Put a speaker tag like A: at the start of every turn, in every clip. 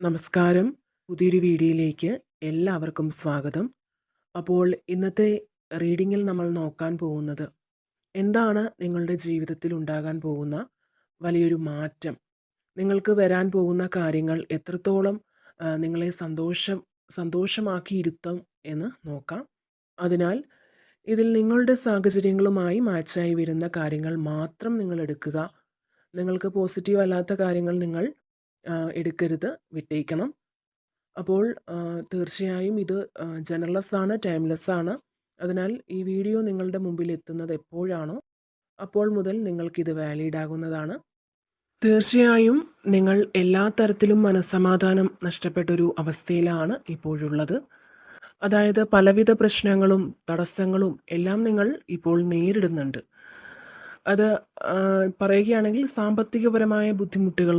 A: നമസ്കാരം. പുതിയൊരു വീഡിയോയിലേക്ക് എല്ലാവർക്കും സ്വാഗതം. അപ്പോൾ ഇന്നത്തെ റീഡിങ്ങിൽ നമ്മൾ നോക്കാൻ പോകുന്നത് എന്താണ് നിങ്ങളുടെ ജീവിതത്തിൽ ഉണ്ടാകാൻ പോകുന്ന വലിയൊരു മാറ്റം? നിങ്ങൾക്ക് വരാൻ പോകുന്ന കാര്യങ്ങൾ എത്രത്തോളം നിങ്ങളെ സന്തോഷം സന്തോഷമാക്കിയിരുത്തും എന്ന് നോക്കാം. അതിനാൽ ഇതിൽ നിങ്ങളുടെ സാഹചര്യങ്ങളുമായി മാച്ചായി വരുന്ന കാര്യങ്ങൾ മാത്രം നിങ്ങൾ എടുക്കുക. നിങ്ങൾക്ക് പോസിറ്റീവ് അല്ലാത്ത കാര്യങ്ങൾ നിങ്ങൾ എടുക്കരുത്, വിട്ടേക്കണം. അപ്പോൾ തീർച്ചയായും ഇത് ആഹ്, ജനറൽലെസ് ആണ്, ടൈംലെസ് ആണ്. അതിനാൽ ഈ വീഡിയോ നിങ്ങളുടെ മുമ്പിൽ എത്തുന്നത് എപ്പോഴാണോ അപ്പോൾ മുതൽ നിങ്ങൾക്കിത് വാലിഡ് ആകുന്നതാണ്. തീർച്ചയായും നിങ്ങൾ എല്ലാ തരത്തിലും മനസ്സമാധാനം നഷ്ടപ്പെട്ടൊരു അവസ്ഥയിലാണ് ഇപ്പോഴുള്ളത്. അതായത് പലവിധ പ്രശ്നങ്ങളും തടസ്സങ്ങളും എല്ലാം നിങ്ങൾ ഇപ്പോൾ നേരിടുന്നുണ്ട്. അത് പറയുകയാണെങ്കിൽ സാമ്പത്തികപരമായ ബുദ്ധിമുട്ടുകൾ,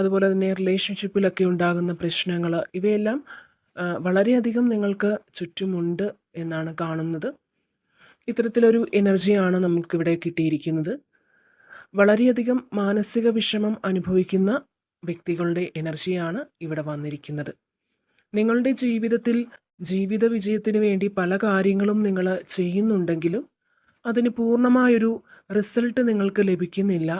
A: അതുപോലെ തന്നെ റിലേഷൻഷിപ്പിലൊക്കെ ഉണ്ടാകുന്ന പ്രശ്നങ്ങൾ ഇവയെല്ലാം വളരെയധികം നിങ്ങൾക്ക് ചുറ്റുമുണ്ട് എന്നാണ് കാണുന്നത്. ഇത്തരത്തിലൊരു എനർജിയാണ് നമുക്കിവിടെ കിട്ടിയിരിക്കുന്നത്. വളരെയധികം മാനസിക വിഷമം അനുഭവിക്കുന്ന വ്യക്തികളുടെ എനർജിയാണ് ഇവിടെ വന്നിരിക്കുന്നത്. നിങ്ങളുടെ ജീവിതത്തിൽ ജീവിത വിജയത്തിന് വേണ്ടി പല കാര്യങ്ങളും നിങ്ങൾ ചെയ്യുന്നുണ്ടെങ്കിലും അതിന് പൂർണമായൊരു റിസൾട്ട് നിങ്ങൾക്ക് ലഭിക്കുന്നില്ല.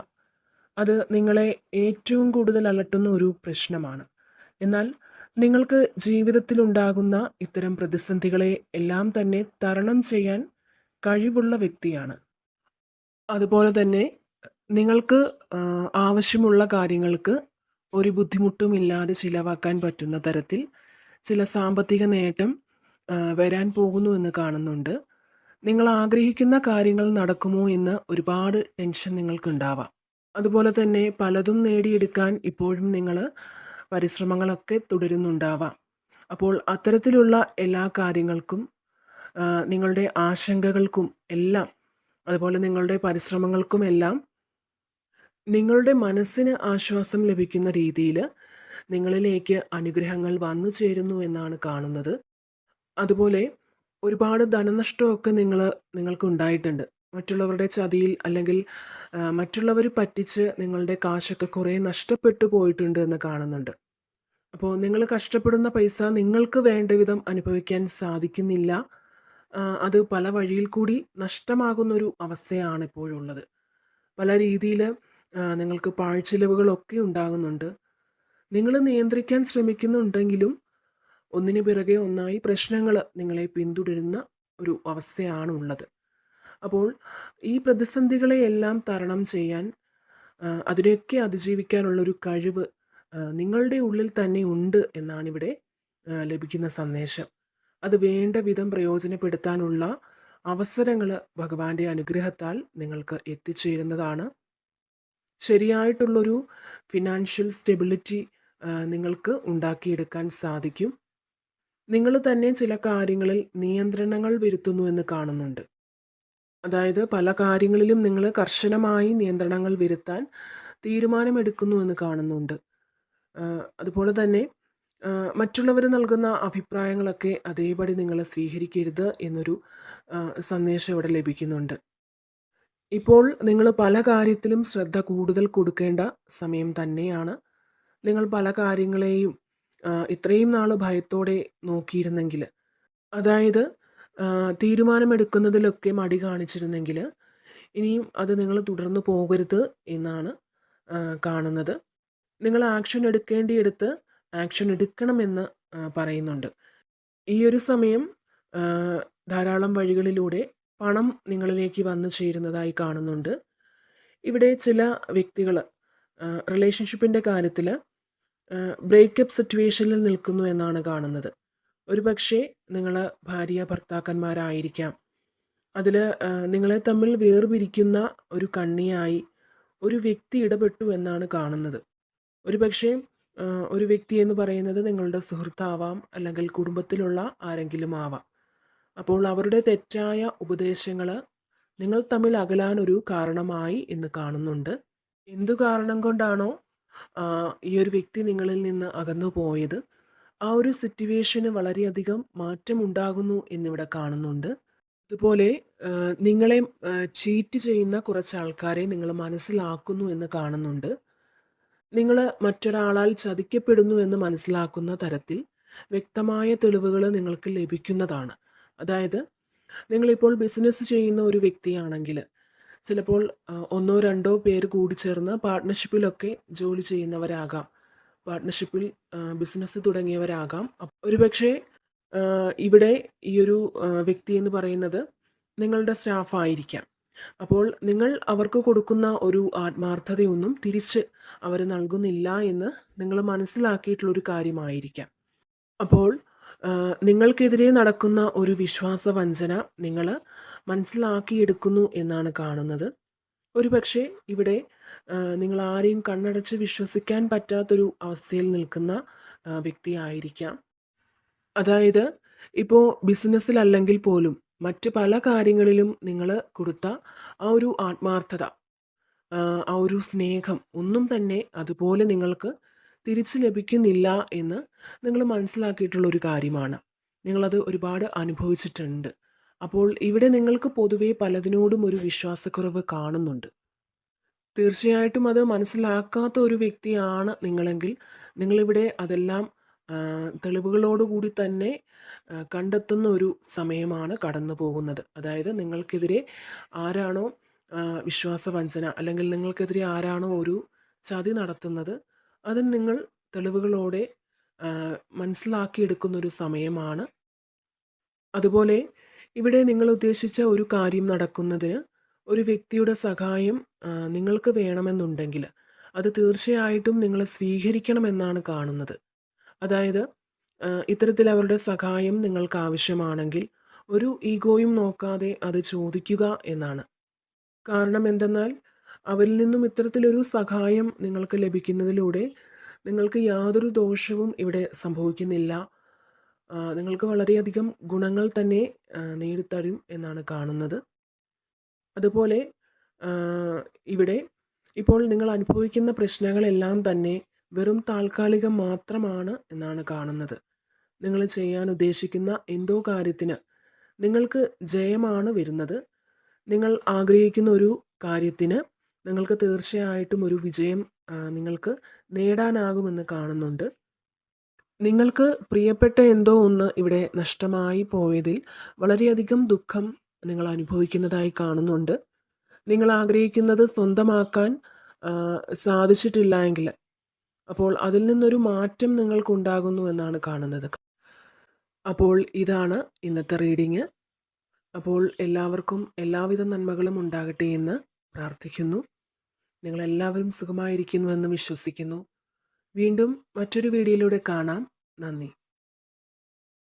A: അത് നിങ്ങളെ ഏറ്റവും കൂടുതൽ അലട്ടുന്ന ഒരു പ്രശ്നമാണ്. എന്നാൽ നിങ്ങൾക്ക് ജീവിതത്തിലുണ്ടാകുന്ന ഇത്തരം പ്രതിസന്ധികളെ എല്ലാം തന്നെ തരണം ചെയ്യാൻ കഴിവുള്ള വ്യക്തിയാണ്. അതുപോലെ തന്നെ നിങ്ങൾക്ക് ആവശ്യമുള്ള കാര്യങ്ങൾക്ക് ഒരു ബുദ്ധിമുട്ടുമില്ലാതെ ചിലവാക്കാൻ പറ്റുന്ന തരത്തിൽ ചില സാമ്പത്തിക നേട്ടം വരാൻ പോകുന്നു എന്ന് കാണുന്നുണ്ട്. നിങ്ങൾ ആഗ്രഹിക്കുന്ന കാര്യങ്ങൾ നടക്കുമോ എന്ന് ഒരുപാട് ടെൻഷൻ നിങ്ങൾക്കുണ്ടാവാം. അതുപോലെ തന്നെ പലതും നേടിയെടുക്കാൻ ഇപ്പോഴും നിങ്ങൾ പരിശ്രമങ്ങളൊക്കെ തുടരുന്നുണ്ടാവാം. അപ്പോൾ അത്തരത്തിലുള്ള എല്ലാ കാര്യങ്ങൾക്കും നിങ്ങളുടെ ആശങ്കകൾക്കും എല്ലാം അതുപോലെ നിങ്ങളുടെ പരിശ്രമങ്ങൾക്കും എല്ലാം നിങ്ങളുടെ മനസ്സിന് ആശ്വാസം ലഭിക്കുന്ന രീതിയിൽ നിങ്ങളിലേക്ക് അനുഗ്രഹങ്ങൾ വന്നു ചേരുന്നു എന്നാണ് കാണുന്നത്. അതുപോലെ ഒരുപാട് ധനനഷ്ടമൊക്കെ നിങ്ങൾ ഉണ്ടായിട്ടുണ്ട്. മറ്റുള്ളവരുടെ ചതിയിൽ അല്ലെങ്കിൽ മറ്റുള്ളവർ പറ്റിച്ച് നിങ്ങളുടെ കാശൊക്കെ കുറേ നഷ്ടപ്പെട്ടു പോയിട്ടുണ്ട് എന്ന് കാണുന്നുണ്ട്. അപ്പോൾ നിങ്ങൾ കഷ്ടപ്പെടുന്ന പൈസ നിങ്ങൾക്ക് വേണ്ട വിധം അനുഭവിക്കാൻ സാധിക്കുന്നില്ല. അത് പല വഴിയിൽ കൂടി നഷ്ടമാകുന്നൊരു അവസ്ഥയാണ് ഇപ്പോഴുള്ളത്. പല രീതിയിൽ നിങ്ങൾക്ക് പാഴ്ചിലവുകളൊക്കെ ഉണ്ടാകുന്നുണ്ട്. നിങ്ങൾ നിയന്ത്രിക്കാൻ ശ്രമിക്കുന്നുണ്ടെങ്കിലും ഒന്നിനു പിറകെ ഒന്നായി പ്രശ്നങ്ങൾ നിങ്ങളെ പിന്തുടരുന്ന ഒരു അവസ്ഥയാണ് ഉള്ളത്. അപ്പോൾ ഈ പ്രതിസന്ധികളെയെല്ലാം തരണം ചെയ്യാൻ അതിനെയൊക്കെ അതിജീവിക്കാനുള്ളൊരു കഴിവ് നിങ്ങളുടെ ഉള്ളിൽ തന്നെ ഉണ്ട് എന്നാണിവിടെ ലഭിക്കുന്ന സന്ദേശം. അത് വേണ്ട വിധം പ്രയോജനപ്പെടുത്താനുള്ള അവസരങ്ങൾ ഭഗവാന്റെ അനുഗ്രഹത്താൽ നിങ്ങൾക്ക് എത്തിച്ചേരുന്നതാണ്. ശരിയായിട്ടുള്ളൊരു ഫിനാൻഷ്യൽ സ്റ്റെബിലിറ്റി നിങ്ങൾക്ക് ഉണ്ടാക്കിയെടുക്കാൻ സാധിക്കും. നിങ്ങൾ തന്നെ ചില കാര്യങ്ങളിൽ നിയന്ത്രണങ്ങൾ വരുത്തുന്നു എന്ന് കാണുന്നുണ്ട്. അതായത് പല കാര്യങ്ങളിലും നിങ്ങൾ കർശനമായി നിയന്ത്രണങ്ങൾ വരുത്താൻ തീരുമാനമെടുക്കുന്നു എന്ന് കാണുന്നുണ്ട്. അതുപോലെ തന്നെ മറ്റുള്ളവർ നൽകുന്ന അഭിപ്രായങ്ങളൊക്കെ അതേപടി നിങ്ങൾ സ്വീകരിക്കരുത് എന്നൊരു സന്ദേശം ഇവിടെ ലഭിക്കുന്നുണ്ട്. ഇപ്പോൾ നിങ്ങൾ പല കാര്യത്തിലും ശ്രദ്ധ കൂടുതൽ കൊടുക്കേണ്ട സമയം തന്നെയാണ്. നിങ്ങൾ പല കാര്യങ്ങളെയും ഇത്രയും നാൾ ഭയത്തോടെ നോക്കിയിരുന്നെങ്കിൽ അതായത് തീരുമാനമെടുക്കുന്നതിലൊക്കെ മടി കാണിച്ചിരുന്നെങ്കിൽ ഇനിയും അത് നിങ്ങൾ തുടർന്ന് പോകരുത് എന്നാണ് കാണുന്നത്. നിങ്ങൾ ആക്ഷൻ എടുക്കേണ്ടിയെടുത്ത് ആക്ഷൻ എടുക്കണമെന്ന് പറയുന്നുണ്ട്. ഈ ഒരു സമയം ധാരാളം വഴികളിലൂടെ പണം നിങ്ങളിലേക്ക് വന്നു ചേരുന്നതായി കാണുന്നുണ്ട്. ഇവിടെ ചില വ്യക്തികൾ റിലേഷൻഷിപ്പിന്റെ കാര്യത്തിൽ ബ്രേക്കപ്പ് സിറ്റുവേഷനിൽ നിൽക്കുന്നു എന്നാണ് കാണുന്നത്. ഒരുപക്ഷേ നിങ്ങൾ ഭാര്യ ഭർത്താക്കന്മാരായിരിക്കാം. അതിൽ നിങ്ങളെ തമ്മിൽ വേർപിരിക്കുന്ന ഒരു കണ്ണിയായി ഒരു വ്യക്തി ഇടപെട്ടു എന്നാണ് കാണുന്നത്. ഒരുപക്ഷേ പക്ഷേ ഒരു വ്യക്തി എന്ന് പറയുന്നത് നിങ്ങളുടെ സുഹൃത്താവാം, അല്ലെങ്കിൽ കുടുംബത്തിലുള്ള ആരെങ്കിലും ആവാം. അപ്പോൾ അവരുടെ തെറ്റായ ഉപദേശങ്ങൾ നിങ്ങൾ തമ്മിൽ അകലാനൊരു കാരണമായി ഇന്ന് കാണുന്നുണ്ട്. എന്തു കാരണം കൊണ്ടാണോ ഈ ഒരു വ്യക്തി നിങ്ങളിൽ നിന്ന് അകന്നു പോയത്, ആ ഒരു സിറ്റുവേഷന് വളരെയധികം മാറ്റമുണ്ടാകുന്നു എന്നിവിടെ കാണുന്നുണ്ട്. അതുപോലെ നിങ്ങളെ ചീറ്റ് ചെയ്യുന്ന കുറച്ച് ആൾക്കാരെ നിങ്ങൾ മനസ്സിലാക്കുന്നു എന്ന് കാണുന്നുണ്ട്. നിങ്ങൾ മറ്റൊരാളാൽ ചതിക്കപ്പെടുന്നു എന്ന് മനസ്സിലാക്കുന്ന തരത്തിൽ വ്യക്തമായ തെളിവുകൾ നിങ്ങൾക്ക് ലഭിക്കുന്നതാണ് അതായത് നിങ്ങളിപ്പോൾ ബിസിനസ് ചെയ്യുന്ന ഒരു വ്യക്തിയാണെങ്കിൽ ചിലപ്പോൾ ഒന്നോ രണ്ടോ പേര് കൂടി ചേർന്ന് പാർട്ട്ണർഷിപ്പിലൊക്കെ ജോലി ചെയ്യുന്നവരാകാം പാർട്ട്ണർഷിപ്പിൽ ബിസിനസ് തുടങ്ങിയവരാകാം. ഒരു ഒരുപക്ഷെ ഇവിടെ ഈ ഒരു വ്യക്തി എന്ന് പറയുന്നത് നിങ്ങളുടെ സ്റ്റാഫായിരിക്കാം അപ്പോൾ നിങ്ങൾ അവർക്ക് കൊടുക്കുന്ന ഒരു ആത്മാർത്ഥതയൊന്നും തിരിച്ച് അവർ നൽകുന്നില്ല എന്ന് നിങ്ങൾ മനസ്സിലാക്കിയിട്ടുള്ളൊരു കാര്യമായിരിക്കാം. അപ്പോൾ നിങ്ങൾക്കെതിരെ നടക്കുന്ന ഒരു വിശ്വാസ വഞ്ചന നിങ്ങൾ മനസ്സിലാക്കിയെടുക്കുന്നു എന്നാണ് കാണുന്നത്. ഒരുപക്ഷെ ഇവിടെ നിങ്ങൾ ആരെയും കണ്ണടച്ച് വിശ്വസിക്കാൻ പറ്റാത്തൊരു അവസ്ഥയിൽ നിൽക്കുന്ന വ്യക്തിയായിരിക്കാം. അതായത് ഇപ്പോൾ ബിസിനസ്സിലല്ലെങ്കിൽ പോലും മറ്റ് പല കാര്യങ്ങളിലും നിങ്ങൾ കൊടുത്ത ആ ഒരു ആത്മാർത്ഥത ആ ഒരു സ്നേഹം ഒന്നും തന്നെ അതുപോലെ നിങ്ങൾക്ക് തിരിച്ചു ലഭിക്കുന്നില്ല എന്ന് നിങ്ങൾ മനസ്സിലാക്കിയിട്ടുള്ള ഒരു കാര്യമാണ്. നിങ്ങളത് ഒരുപാട് അനുഭവിച്ചിട്ടുണ്ട്. അപ്പോൾ ഇവിടെ നിങ്ങൾക്ക് പൊതുവേ പലതിനോടും ഒരു വിശ്വാസക്കുറവ് കാണുന്നുണ്ട്. തീർച്ചയായിട്ടും അത് മനസ്സിലാക്കാത്ത ഒരു വ്യക്തിയാണ് നിങ്ങളെങ്കിൽ നിങ്ങളിവിടെ അതെല്ലാം തെളിവുകളോടുകൂടി തന്നെ കണ്ടെത്തുന്ന ഒരു സമയമാണ് കടന്നു പോകുന്നത് അതായത് നിങ്ങൾക്കെതിരെ ആരാണോ വിശ്വാസ വഞ്ചന അല്ലെങ്കിൽ നിങ്ങൾക്കെതിരെ ആരാണോ ഒരു ചതി നടത്തുന്നത് അത് നിങ്ങൾ തെളിവുകളോടെ മനസ്സിലാക്കിയെടുക്കുന്നൊരു സമയമാണ്. അതുപോലെ ഇവിടെ നിങ്ങൾ ഉദ്ദേശിച്ച ഒരു കാര്യം നടക്കുന്നതിന് ഒരു വ്യക്തിയുടെ സഹായം നിങ്ങൾക്ക് വേണമെന്നുണ്ടെങ്കിൽ അത് തീർച്ചയായിട്ടും നിങ്ങൾ സ്വീകരിക്കണമെന്നാണ് കാണുന്നത്. അതായത് ഇത്തരത്തിൽ അവരുടെ സഹായം നിങ്ങൾക്ക് ആവശ്യമാണെങ്കിൽ ഒരു ഈഗോയും നോക്കാതെ അത് ചോദിക്കുക എന്നാണ്. കാരണം എന്തെന്നാൽ അവരിൽ നിന്നും ഇത്തരത്തിലൊരു സഹായം നിങ്ങൾക്ക് ലഭിക്കുന്നതിലൂടെ നിങ്ങൾക്ക് യാതൊരു ദോഷവും ഇവിടെ സംഭവിക്കുന്നില്ല. നിങ്ങൾക്ക് വളരെയധികം ഗുണങ്ങൾ തന്നെ നേടിത്തരും എന്നാണ് കാണുന്നത്. അതുപോലെ ഇവിടെ ഇപ്പോൾ നിങ്ങൾ അനുഭവിക്കുന്ന പ്രശ്നങ്ങളെല്ലാം തന്നെ വെറും താൽക്കാലികം മാത്രമാണ് എന്നാണ് കാണുന്നത്. നിങ്ങൾ ചെയ്യാൻ ഉദ്ദേശിക്കുന്ന എന്തോ കാര്യത്തിന് നിങ്ങൾക്ക് ജയമാണ് വരുന്നത്. നിങ്ങൾ ആഗ്രഹിക്കുന്ന ഒരു കാര്യത്തിന് നിങ്ങൾക്ക് തീർച്ചയായിട്ടും ഒരു വിജയം നിങ്ങൾക്ക് നേടാനാകുമെന്ന് കാണുന്നുണ്ട്. നിങ്ങൾക്ക് പ്രിയപ്പെട്ട എന്തോ ഒന്ന് ഇവിടെ നഷ്ടമായി പോയതിൽ വളരെയധികം ദുഃഖം നിങ്ങൾ അനുഭവിക്കുന്നതായി കാണുന്നുണ്ട്. നിങ്ങൾ ആഗ്രഹിക്കുന്നത് സ്വന്തമാക്കാൻ സാധിച്ചിട്ടില്ല എങ്കിൽ. അപ്പോൾ അതിൽ നിന്നൊരു മാറ്റം നിങ്ങൾക്കുണ്ടാകുന്നു എന്നാണ് കാണുന്നത്. അപ്പോൾ ഇതാണ് ഇന്നത്തെ റീഡിങ്. അപ്പോൾ എല്ലാവർക്കും എല്ലാവിധ നന്മകളും ഉണ്ടാകട്ടെ എന്ന് പ്രാർത്ഥിക്കുന്നു. നിങ്ങളെല്ലാവരും സുഖമായിരിക്കുന്നുവെന്ന് വിശ്വസിക്കുന്നു. വീണ്ടും മറ്റൊരു വീഡിയോയിലൂടെ കാണാം. നന്ദി.